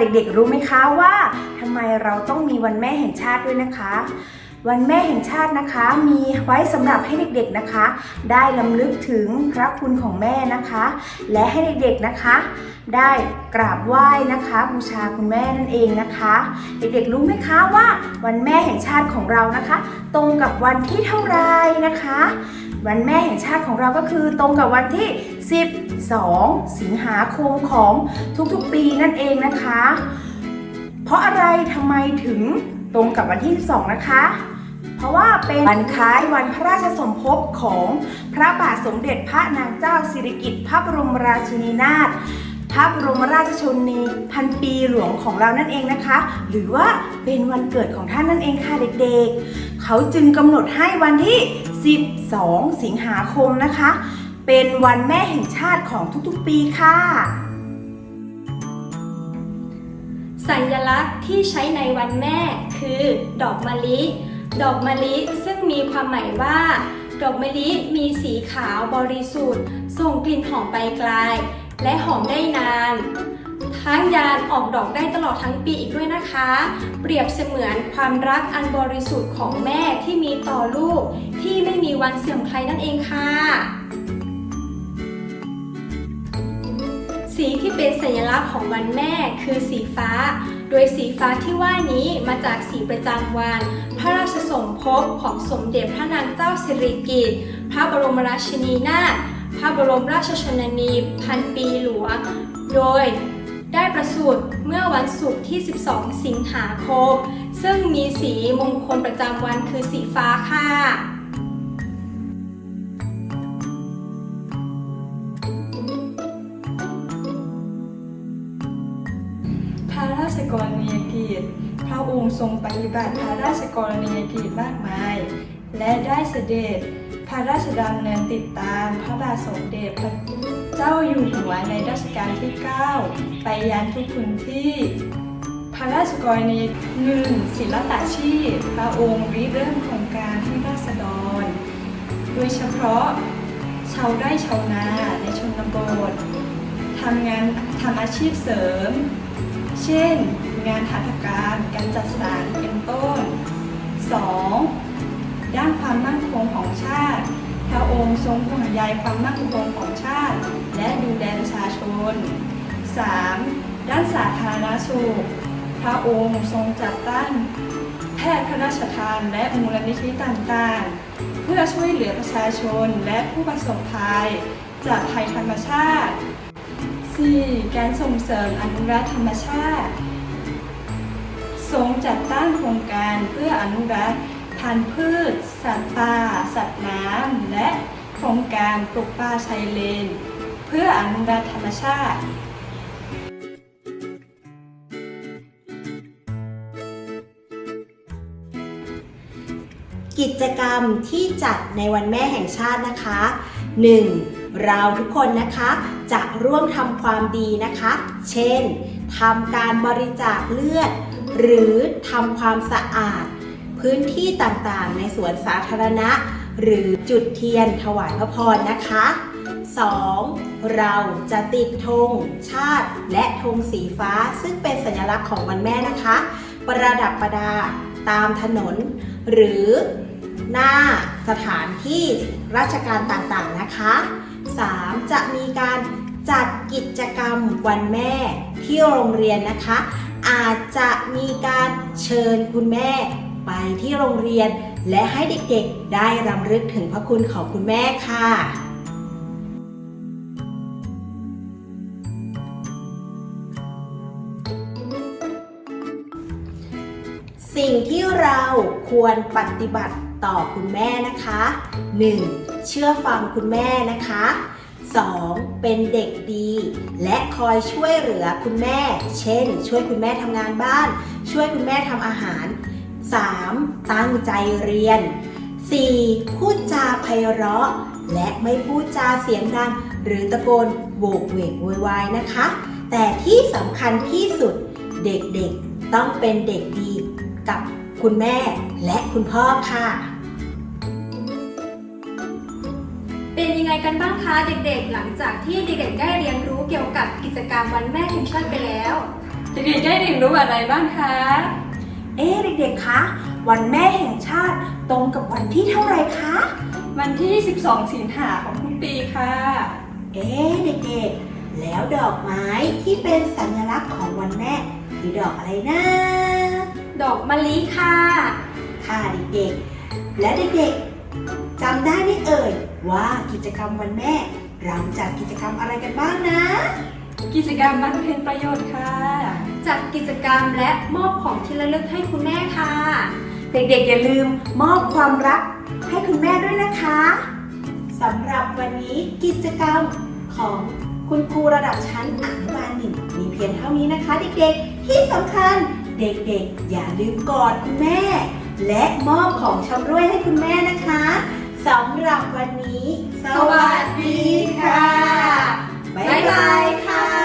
เด็กๆ รู้ไหมคะว่าทำไมเราต้องมีวันแม่แห่งชาติด้วยนะคะ วันแม่แห่งชาตินะคะ มีไว้สำหรับให้เด็กๆนะคะ ได้ลำลึกถึงพระคุณของแม่นะคะ และให้เด็กๆนะคะ ได้กราบไหว้นะคะบูชาคุณแม่นั่นเองนะคะ เด็กๆรู้ไหมคะว่าวันแม่แห่งชาติของเรานะคะ ตรงกับวันที่เท่าไรนะคะ วันแม่แห่งชาติของเราก็คือตรงกับวันที่ 12 สิงหาคมของทุกๆปีนั่นเองนะคะ เพราะอะไรทำไมถึงตรงกับวันที่ 12 นะคะ เพราะว่าเป็นวันคล้ายวันพระราชสมภพของพระบาทสมเด็จพระนางเจ้าสิริกิติ์พระบรมราชินีนาถ พระบรมราชชนนีพันปีหลวงของเรานั่นเองนะคะ หรือว่าเป็นวันเกิดของท่านนั่นเองค่ะเด็กๆ เขาจึงกำหนดให้วันที่ 12 สิงหาคมนะคะ เป็นวันแม่แห่งชาติของทุกๆปีค่ะสัญลักษณ์ที่ใช้ในวันแม่คือ ดอกมะลิ ดอกมะลิซึ่งมีความหมายว่า ดอกมะลิมีสีขาวบริสุทธิ์ ส่งกลิ่นหอมไปไกล และหอมได้นาน ทั้งยานออกดอกได้ตลอดทั้งปีอีกด้วยนะคะ เปรียบเสมือนความรักอันบริสุทธิ์ของแม่ที่มีต่อลูก ที่ไม่มีวันเสื่อมคลายนั่นเองค่ะสีที่เป็นสัญลักษณ์ของวันแม่คือสีฟ้า ดยสีฟ้าที่ว่านี้มาจากสีประจำวัน พระราชสมภพของสมเด็จพระนางเจ้าสิริกิติ์พระบรมราชินีนาถพระบรมราชชนนีพันปีหลวง โดยได้ประสูติเมื่อวันศุกร์ที่ 12 สิงหาคม ซึ่งมีสีมงคลประจำวันคือสีฟ้าค่ะ กรณียกิจ พระองค์ทรงปฏิบัติพระราชกรณียกิจมากมาย และได้เสด็จพระราชดำเนินติดตามพระบาทสมเด็จพระเจ้าอยู่หัวในรัชกาลที่ 9 ไปยังทุกพื้นที่ พระราชกรณียกิจหนึ่งศิลปาชีพ พระองค์ริเริ่มโครงการให้ราษฎร โดยเฉพาะชาวไร่ชาวนาในชนบททำงานทำอาชีพเสริม เช่น งานหัตถการ การจัดสรรเป็นต้น 2. ด้านความมั่นคงของชาติพระองค์ทรงห่วงใยความมั่นคงของชาติ และดูแลประชาชน 3. ด้านสาธารณสุข พระองค์ทรงจัดตั้งแพทย์พระราชทานและมูลนิธิต่างๆ เพื่อช่วยเหลือประชาชนและผู้ประสบภัย จากภัยธรรมชาติ 4. การส่งเสริมอนุรักษ์ธรรมชาติทรงจัดตั้งโครงการเพื่ออนุรักษ์พันธุ์พืช สัตว์ป่า สัตว์น้ำ และโครงการปลูกป่าชายเลน เพื่ออนุรักษ์ธรรมชาติกิจกรรมที่จัดในวันแม่แห่งชาตินะคะ 1. เราทุกคนนะคะจะร่วมทำความดีนะคะ เช่นทำการบริจาคเลือด หรือทำความสะอาด พื้นที่ต่างๆ ในสวนสาธารณะ หรือจุดเทียนถวายพระพรนะคะ 2. เราจะติดธงชาติและธงสีฟ้า ซึ่งเป็นสัญลักษณ์ของวันแม่นะคะ ประดับประดาตามถนน หรือหน้าสถานที่ราชการต่างๆนะคะ 3. จะมีการจัดกิจกรรมวันแม่ที่โรงเรียนนะคะ อาจจะมีการเชิญคุณแม่ไปที่โรงเรียน และให้เด็กๆได้รำลึกถึงพระคุณของคุณแม่ค่ะสิ่งที่เราควรปฏิบัติ ต่อคุณแม่นะคะ 1. เชื่อฟังคุณแม่นะคะ 2. เป็นเด็กดี และคอยช่วยเหลือคุณแม่ เช่น ช่วยคุณแม่ทำงานบ้าน ช่วยคุณแม่ทำอาหาร 3. ตั้งใจเรียน 4. พูดจาไพเราะ และไม่พูดจาเสียงดัง หรือตะโกนโบกเวกโวยวายนะคะ แต่ที่สำคัญที่สุดเด็กๆต้องเป็นเด็กดีกับคุณแม่และคุณพ่อค่ะ เป็นยังไงกันบ้างคะเด็กๆ หลังจากที่เด็กๆได้เรียนรู้เกี่ยวกับกิจกรรมวันแม่แห่งชาติไปแล้ว เด็กๆได้เรียนรู้อะไรบ้างคะ เอ๊ะเด็กๆ คะ วันแม่แห่งชาติตรงกับวันที่เท่าไหร่คะ วันที่ 12 สิงหาของทุกปีค่ะ เอ๊ะเด็กๆ แล้วดอกไม้ที่เป็นสัญลักษณ์ของวันแม่ คือดอกอะไรนะ ดอกมะลิค่ะ ค่ะเด็กๆ และเด็กๆ จำได้ไหมเอ่ยว่ากิจกรรมวันแม่ เราจัดกิจกรรมอะไรกันบ้างนะ กิจกรรมบรรเพ็ญประโยชน์ค่ะ จัดกิจกรรมและมอบของที่ระลึกให้คุณแม่ค่ะ เด็กๆอย่าลืมมอบความรักให้คุณแม่ด้วยนะคะสำหรับวันนี้กิจกรรมของคุณครูระดับชั้นอนุบาลหนึ่งมีเพียงเท่านี้นะคะ เด็กๆ ที่สำคัญเด็กๆ อย่าลืมกอดคุณแม่ และมอบของชำร่วยให้คุณแม่นะคะสำหรับวันนี้ สวัสดีค่ะ บ๊ายบายค่ะ